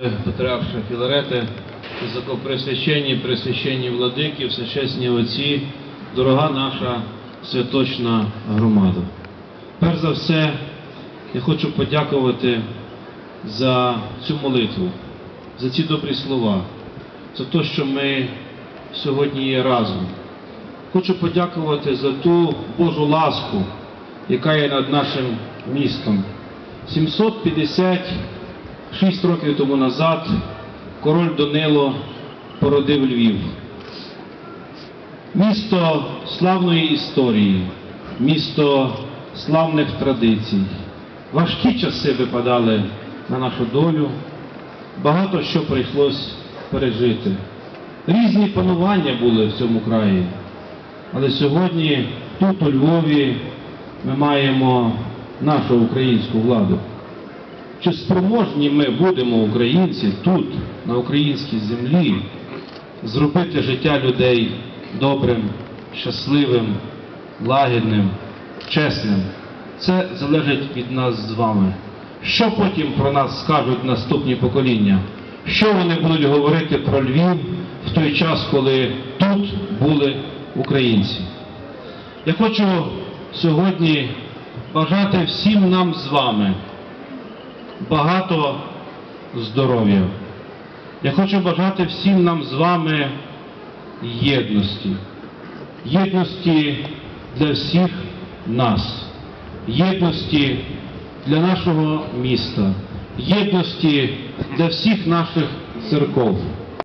Патріарша Філарети, високопресвященні, пресвященні владики, всечесні отці, дорога наша святочна громада. Перш за все, я хочу подякувати за цю молитву, за ці добрі слова, за те, що ми сьогодні є разом. Хочу подякувати за ту Божу ласку, яка є над нашим містом. 756 років тому назад король Данило породив Львів. Місто славної історії, місто славних традицій. Важкі часи випадали на нашу долю, багато що прийшлось пережити. Різні панування були в цьому краї. Але сьогодні тут, у Львові, ми маємо нашу українську владу. Чи спроможні ми будемо, українці, тут, на українській землі, зробити життя людей добрим, щасливим, лагідним, чесним? Це залежить від нас з вами. Що потім про нас скажуть наступні покоління? Що вони будуть говорити про Львів в той час, коли тут були українці? Я хочу сьогодні бажати всім нам з вами багато здоров'я. Я хочу бажати всім нам з вами єдності. Єдності для всіх нас, єдності для нашого міста, єдності для всіх наших церков.